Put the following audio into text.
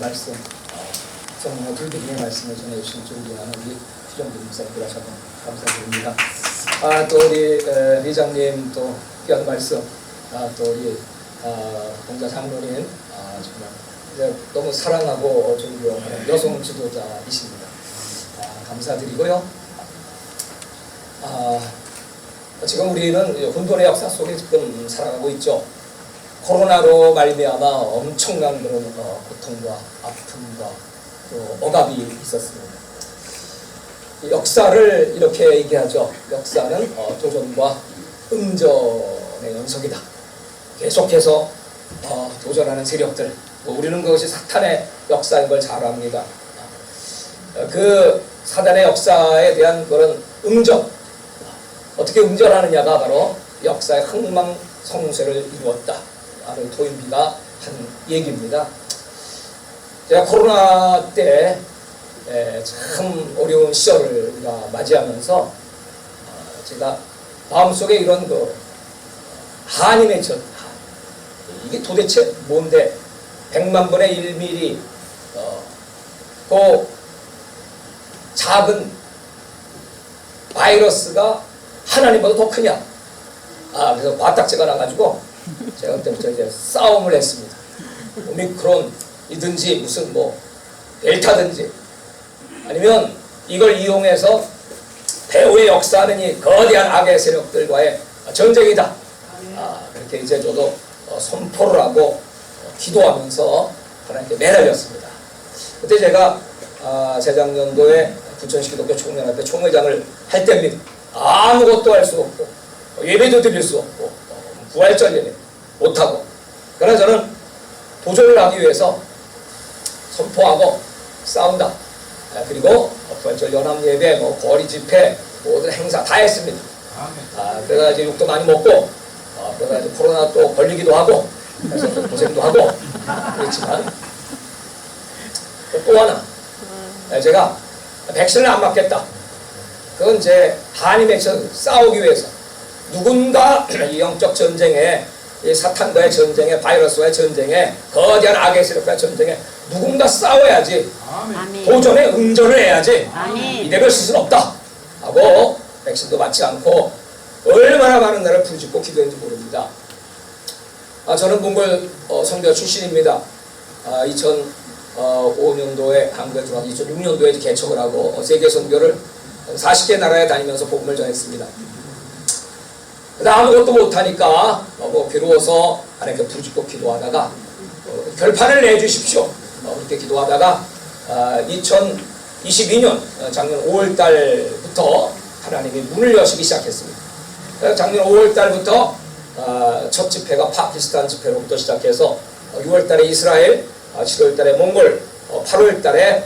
말씀, 어, 성령의 불빛의 말씀을 전해주신 존경하는 우리 주정빈 목사님들 하셔서 감사드립니다. 아, 또 우리 에, 회장님 또 귀한 말씀, 아, 또 우리 아, 공자 장로님 아, 정말 이제 너무 사랑하고 존경하는 여성 지도자이십니다. 아, 감사드리고요. 아, 지금 우리는 혼돈의 역사 속에 지금 살아가고 있죠. 코로나로 말미암아 엄청난 그런 어, 고통과 아픔과 또 억압이 있었습니다. 이 역사를 이렇게 얘기하죠. 역사는 어, 도전과 응전의 연속이다. 계속해서 어, 도전하는 세력들. 뭐 우리는 그것이 사탄의 역사인 걸 잘 압니다. 어, 그 사단의 역사에 대한 그런 응전. 어떻게 응전하느냐가 바로 역사의 흥망성쇠를 이루었다. 라는 도인비가 한 얘기입니다. 제가 코로나 때 참 어려운 시절을 맞이하면서 어, 제가 마음속에 이런 그 한이 맺혔 이게 도대체 뭔데? 100만 분의 1mm 어, 그 작은 바이러스가 하나님보다 더 크냐? 아 그래서 과딱지가 나가지고 그때부터 이제 싸움을 했습니다 오미크론이든지 무슨 뭐 델타든지 아니면 이걸 이용해서 배후에 역사하는 이 거대한 악의 세력들과의 전쟁이다. 아, 그렇게 이제 저도 어, 선포를 하고 어, 기도하면서 하나님께 매달렸습니다. 그때 제가 아, 재작년도에 부천시 기독교 총연합회 총회장을 할 때입니다. 아무것도 할 수 없고 어, 예배도 드릴 수 없고 어, 부활절 예배 못하고 그러나 저는 도전을 하기 위해서 선포하고 싸운다. 아, 그리고 부활절 연합 예배, 뭐 거리 집회, 모든 행사 다 했습니다. 아, 그러다 이제 욕도 많이 먹고, 아, 그러다 이제 코로나 또 걸리기도 하고, 그래서 좀 고생도 하고, 그렇지만, 또 하나, 아, 제가 백신을 안 맞겠다. 그건 제 한이 맺혀 싸우기 위해서 누군가 이 영적 전쟁에 이 사탄과의 전쟁에 바이러스와의 전쟁에 거대한 악의 세력과의 전쟁에 누군가 싸워야지 아멘. 도전에 응전을 해야지 아멘. 이대로 쓸 수는 없다 하고 백신도 맞지 않고 얼마나 많은 나를 부르짖고 기도했는지 모릅니다. 아, 저는 몽골 어, 선교 출신입니다. 아, 2005년도에 한국에 들어와서 2006년도에 개척을 하고 어, 세계 선교를 40개 나라에 다니면서 복음을 전했습니다. 아무것도 못하니까 어, 뭐 비로소 하나님께 부르짖고 기도하다가 어, 결판을 내주십시오. 어, 그렇게 기도하다가 아, 2022년 어, 작년 5월 달부터 하나님이 문을 여시기 시작했습니다. 작년 5월 달부터 아, 첫 집회가 파키스탄 집회로부터 시작해서 6월 달에 이스라엘, 7월 달에 몽골, 8월 달에